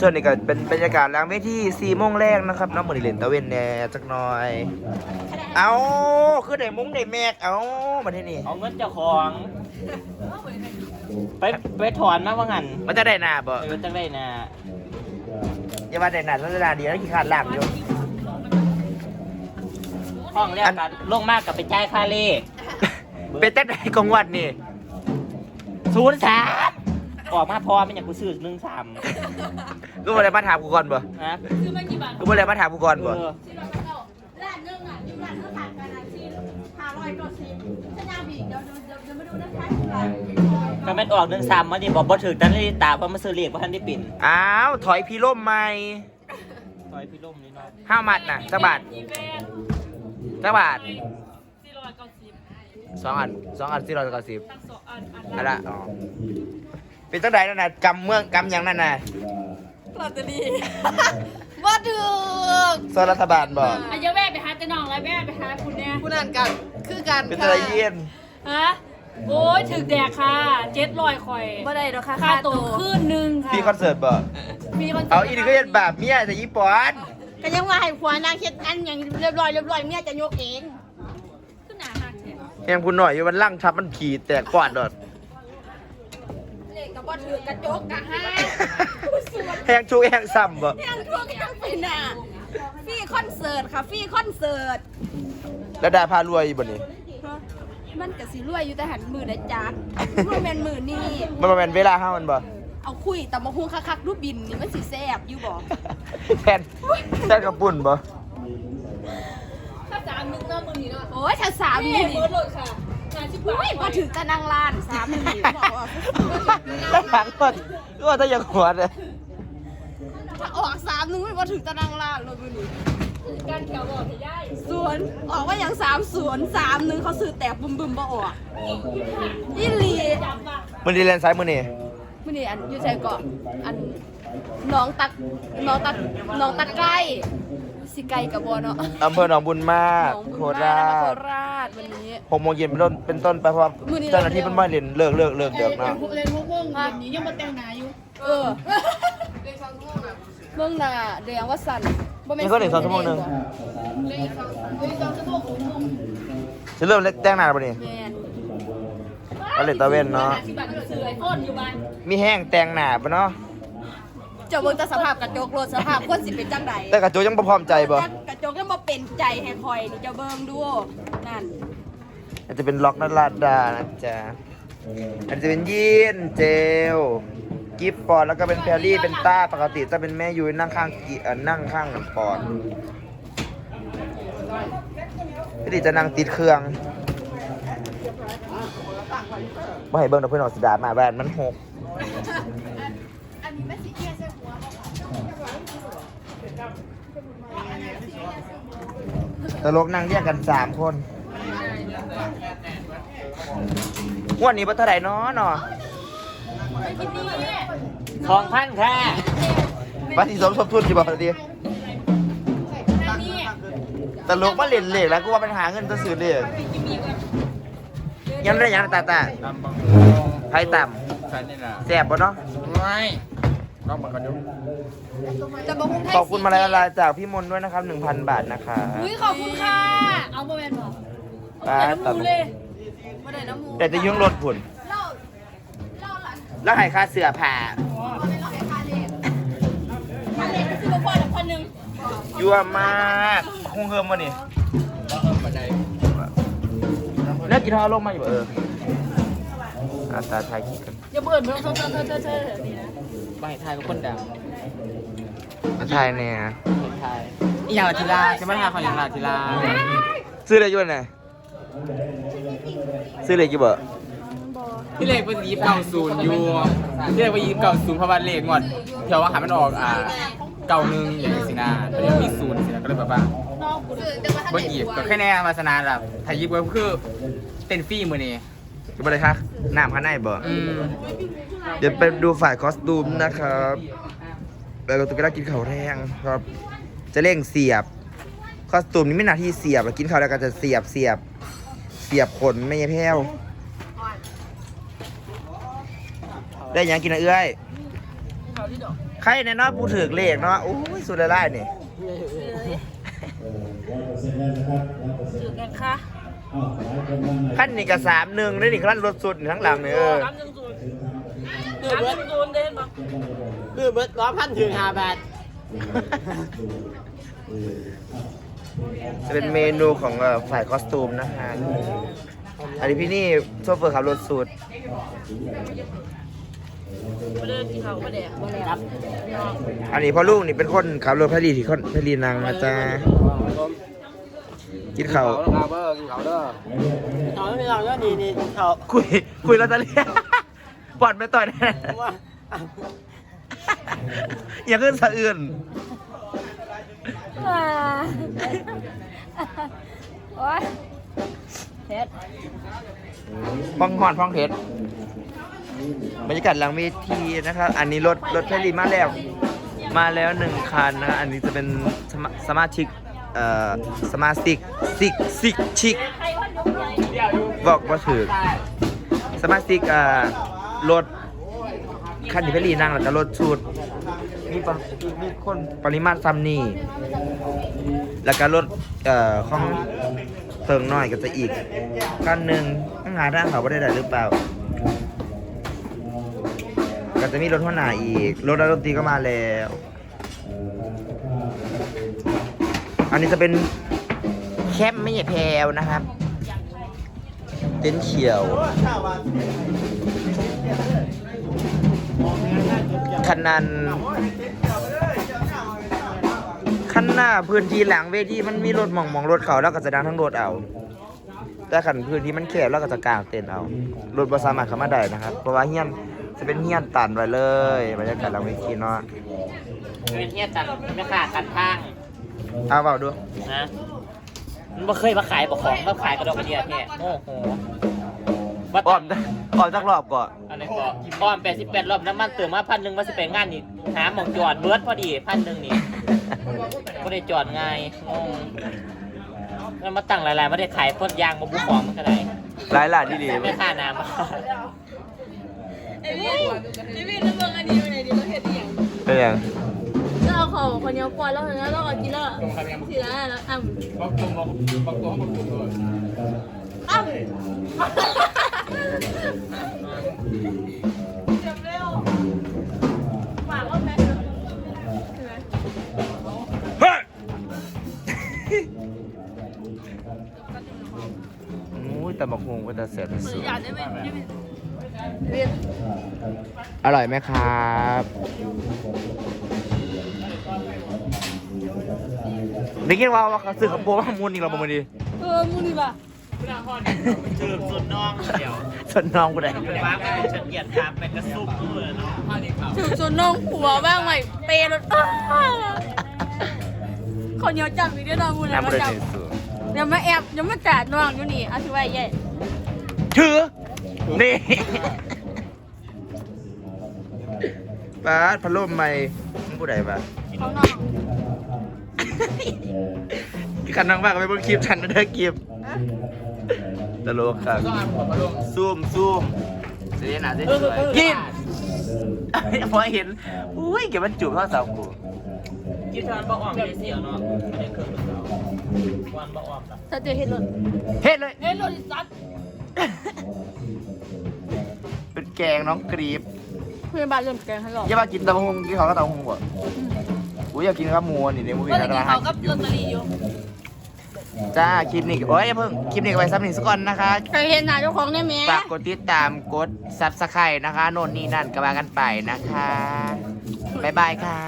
ส่วนนี้ก็เป็นบรรยากาศหล้างเวทีสี่โมงแรกนะครับน้องมือนีเล่นตะเวนแหน่จักหน่อย เอาคือได้มุ้งได้แมกเอามาที่นี่เอาเงินเจ้าของ ไปไปถอนมาว่างันมันจะได้หน้าบ่เออจังได้นะอย่าว่าได้หน้าสัญญาดีแล้วขี้ขาดหลังอยู่ห้องแรกกันลงมากกับไปจ่ายค่าเลขเป็นแต่ไหนกองวัดนี่ศูนย์สามออกมาพอไม่อยากกูซื้อหนึ่งสาม กูบ่ได้มาถามกูก่อนบ่นะคือมันกี่บาทกูบ่ได้มาถามกูก่อนเอบ่อที่เราก็เอาร้านหนึงอะอยู่ร้านข้าวผัดกันอะที่ห้าร้อยก็สิบถ้ายาบีกเดี๋ยวเดี๋ยวเดี๋ยวเดี๋ยวมาดูนะคะที่ร้านก็แม่นออกหนึ่งสามมาดิบอกบ่ถือตันเลยตาเพราะมาซื้อเลขเพราะท่านได้ปิ่นอ้าวถอยพี่ล่มใหม่ซอยพี่ล่มนี่เนาะห้ามัดน่ะสักบาทอีเวนต์สักบาทสี่ร้อยเก้าสิบสองอันสองอันสี่ร้อยเก้าสิบทั้งสองอันอันอันละละอ๋อ เป็นตั้งใดนั่นน่ะกำเมืองกำหยังนั่นน่ะลอตเตอรี่ว่าถึงส่วนรัฐบาลบ่อายุแม่ไปหาเจ้าน้องแล้วแม่ไปหาคุณเนี่ยผู้นั้นกัน คือกันเป็นตั้งใดเย็นฮะโอ้ยถึงแดกค่ะเจ็ดร้อยคอยบ่ได้ดอกค่ะค่าตัวขึ้นหนึ่งค่ะพี่คอนเสิร์ตบ่มีคอนสิร์ตเอาอีนี่ก็เย็นแบบเมียแต่ยี่ปอนก็ยังว่าให้ผัวนางเฮ็ดอันอย่างเรียบร้อยเรียบร้อยเมียจะยกเองขึ้นหนาหักแท้แหงคุณหน่อยอยู่มันลั่งทับมันขี่แตกกวาดดอดเลข ก็บ่ถือกระจกกะห้าแหงชูแหงซ้ำบ่ยังทั่วก็ยังเป็นน่ะฟรีคอนเสิร์ตค่ะฟรีคอนเสิร์ตแล้วดาพารวยอยู่บ่นี่มันก็สิรวยอยู่แต่หันมือได้จักบ่แม่นมือนี่ มันบ่แม่นเวลาเฮามันบ่เอาคุยแต่มาฮู้คักๆรูปบินนี่มันสิแซ่บอยู่บ่แทนแทนกับปุ่นบ่ถ้าสามนึงเนาะมือนี้เนาะโอ้ยถ้าสามนี่นี่เบิร์ดเลยค่ะงานชิบ อุ้ยบ่ถึงตะนางลานสามนี่บอกว่าแล้วหลังก่อนก็ถ้ายังหัวเลยถ้าออกสามนึงไม่บ่ถึงตะนางลานเลยมื้อนี้การแถวบอกให้ย่ายสวนออกว่าอย่างสามสวนสามหนึงเขาซื้อแต่บึมบึมๆบ่ออกอีหลีจำปะมันดีเลนซ้ายมือนี่มื่อนี้อันอยู่ใจเกาะอันน้องตักน้องตักน้องตักไก่ สิไก่กับบัวเนาะอำเภอหนองบุญมากน้องโคบุญรามาโคชราชวันนี้ หกโมงเย็นเป็นต้นเป็นต้นไปเพราะว่ามื้อนี้ เจ้าหน้าที่มันไม่เรียนเลิกเลิกเลิกเด็กเนาะเล่นพวกวงเย็นนี้ยังมาแต่งหนาอยู่เออเมืองหนาเรียงว่าสันบ่แม่นี่ก็หนึ่งสองชั่วโมงหนึ่งเล่นอีกสองเล่นอีกสองชั่วโมงหกโมงจะเริ่มเล็กแต่งหน้าป่ะนี่แม่นก็เลยตะเวนเนาะสิบบาทซื้อไอโฟนอยู่บ้านมีแห้งแต่งหน้าปะเนาะ เจ้าเบิ่งแต่สภาพกระจกรถสภาพคนสิเป็นจังไดแต่กระโจยังบ่พร้อมใจบ่แต่กระจกยังบ่เป็นใจให้คอยนี่เจ้าเบิ่งดูนั่นอาจจะเป็นล็อกนัดลาดดานะจ๊ะอาจจะเป็นยีนเจลกิฟปอนแล้วก็เป็นแพรรี่เป็นต้าปกติถ้าเป็นแม่ยุ้ยนั่งข้างกีเอ่อนั่งข้างปอนพี่ดิจะนั่งติดเครื่องบ่ให้เบิ่งดอกเพื่อนออกสิดามาบ้านมันหก อันนี้แม่สิเอียใส่หัว ตลกนั่งเรียกกันสามคนงวดนี้บ่เท่าไหร่เนาะเนาะสองพันค่ะว่าสิสมทบทุนสิบ่ดีนี่ตลกมาเล่นเลขแล้วกูว่ามันหาเงินจะซื้อเลขกิมมี่ก่อนยังได้ยังตาตาตำบังไผ่ต่ใช่นี่แหละำแซ่บบ่เนาะไม่ ก็มันก็ดูจะบ่ฮู้ไทยขอบคุณมาลัยลาจากพี่มนต์ด้วยนะครับ 1,000 บาทนะคะอุ้ยขอบคุณค่ะ เอาโมเมนต์บอกป้าเอาตัแต่ดน้ำมูเลยบ่ได้น้ำหมูแต่จะยุ่งรถผุนเล่าเล่าหลานแล้วให้ค่าเสื้อผ้าบ่ได้เล่าให้ทานเองทานเองก็คือบ่พอละคนหนึงยั่วมากคงเฮิมวะนี่แล้วกินทอลงมาอยู่บ่เอออาตาทายคิดกันอย่าเบื่อไม่ต้องเธอเธอเธอเธอนี่นะ ไปไทยกับคนดังอาทายเนี่ยไทยอีหยังละทีลาใช่ไหมทาของอย่างละทีลาซื้ออะไรอยู่น่ะซื้ออะไรอยู่บ่พี่เลขเป็นยีบเก่าศูนย์อยู่พี่เลขเป็นยีบเก่าศูนย์เพราะว่าเลขงวดเผื่อว่าหามันออกอ่าเก่าหนึ่งอย่างนี้สินะแต่ยังมีศูนย์สินะก็เลยแบบว่าน้องกูเลยบ่หยิบก็แค่แน่มาสนานแบบถ้าหยิบก็คือเต้นฟรีมือนี้ อยู่บ่เลยครับน้ำข้างในบ่อืมเดี๋ยวไปดูฝ่ายคอสตูมนะครับแล้วก็ตุกตากินข้าวแรงครับ จะเร่งเสียบ คอสตูมนี้ไม่หนาที่เสียบอะกินข้าวแล้วก็จะเสียบเสียบ เสียบขนไม่ใช่แพ้วได้หยังกินนะเอ้ยเขาที่ดอกใครแน่เนอนผู้ถือเลขเนาะโอ้ยสุดละลายนี่ถือกันค่ะ ขั้นนี่ก็สามหนึ่งได้นี่ขั้นรถสุดนี่ข้างหลังนี่เออน้ำยังศูนย์น้ำยังศูนย์เด่นปะคือเบิร์ดร้อยพันถึงห้าบาทจะเป็นเมนูของเอ่อฝ่ายคอสตูมนะฮะ อันนี้พี่นี่โชเฟอร์ขับรถสุดไม่ได้กินเขาไม่แดกไม่แดกอันนี้พ่อลูกนี่เป็นคนขับรถพลีที่คนพลีนางนะจ๊ะ กินข้าวครับเบอร์กินเขาเด้อเขาไม่เอาเด้อนี่นี่เขาคุยคุยแล้วจะเรียกปอดไม่ต่อยแน่ว่าอย่าขึ้นสะอื่นโอ้ยเฮ็ดพ้องหอนพ้องเพชรบรรยากาศหลังเวทีนะครับ อันนี้รถรถพลีมาแล้ว มาแล้วหนึ่งคันนะ อันนี้จะเป็นสมาสมาชิก เอ่อสมาชิกซิกซิกชิกบอกว่าถือสมาชิกเอ่อรถคันที่พลีนั่งแล้วก็รถชุดมีปะมีคนปริมาณซ้ำนี่แล้วก็รถเอ่อของเติงน้อยก็จะอีกคันหนึ่งข้างหาทางเขาไม่ได้ได้หรือเปล่า ก็จะมีรถหัวหน้าอีก รถดนตรีก็มาแล้ว อันนี้จะเป็นแคมไม่ใช่แพรวนะครับ เต็นท์เขียว ขนาดขั้นหน้าพื้นที่หลังเวทีมันมีรถมองมองรถเขาแล้วก็จะดังทั้งรถเอา แต่ขันพื้นที่มันแคบแล้วก็จะกางเต็นเอา รถบ่สามารถเข้ามาได้นะครับ เพราะว่าเฮี้ยนจะเป็นเฮี้ยนตันไว้เลยบรรยากาศหลังเวทีเนาะเป็นเทียตันไม่ขาดกันทาง เอาเปล่าดูนะมันบ่เคยมาขายบอกของมาขายกระดอกกระเดียแท้โอ้โหว่าอ้อมอ้อมจักรอบก่อนอันนี้ก็อ้อมแปดสิบแปดรอบน้ำมันเติมมาพันหนึ่งมาสิบแปดงานนี่หาหมองจอดเบิร์ดพอดีพันหนึ่งนี่ก็ได้จอดง่ายงงแล้วมาตั้งหลายๆไม่ได้ขายพดยางมาบุกของมันก็ได้หลายหลานที่ดีไม่ค่าน้ำไอ้พี่ไอ้พี่นึกว่าอันนี้อยู่ไหนดีเราเห็นอย่างเป็นยังแล้ว เอาขอคนเดียวปล่อยแล้วแล้วเราอกินแล้วทีละแล้วอ่ำบอกตรงบอกบอกตัวบอกตัวอ้ำเจ็บเร็วากว่าแม่ใช่ไหมเฮ้ยอุ้ยแต่บักฮงก็จะเสียที่สุดอยากได้ไหมอร่อยไหมครับ ได้ยินว่าว่าเขาซื้อขับโบว่ามูลอีกเราบ่มาดีเออมูนี่ป่ะเจิมส่วนน้องเดี๋ยวส่วนน้องกูได้ฟ้าไปเฉินเหยียดตามเป็นกระซุบด้วยเนาะถือจนน้องผัวบ้างไหมเปรถคนเดียวจับมีด้วยน้องมูนะน้ำมาเลยจับที่สุดเดี๋ยวมาแอบเดี๋ยวมาจัดน้องอยู่นี่เอาที่ไว้ใหญ่ถือนี่ป้าดพัดลมใหม่มึงผู้ใดปะเขาน้อง กันนั่งมากไปเบิ่งคลิปฉันนะเด้อคลิปตลกครับซูมซูมเสียหนาเสียสวยกินพอเห็นอุ้ยเก็บมันจูบเท่าเสากูคิดทานบ่อ่อมเลยเสียเนาะไม่ได้เครื่องเราวันบ่อ่อมละถ้าเจอเห็นรถเฮ็ดเลยเห็นรถซัดเป็นแกงน้องกรีบเพื่อนบ้านเริ่มแกงให้หรอกอย่ามากินตะหงกินเขาก็ตะหงบ่อุ้ ยอยากกินข้าวหมูนี่เดี๋ยวมึงก็กินจะอะไรกินเขากับลอตเตอรี่อยู่จ้าคลิปนี้โอ้ยอย่าเพิ่งคลิปนี้ก็ไปซับหนึ่งสักก่อนนะคะเคยเห็นหน้าเจ้าของได้ไหมฝากกดติดตามกดซับสไครต์นะคะโน่นนี่นั่นก็ว่ากันไปนะคะบ๊ายบายค่ะ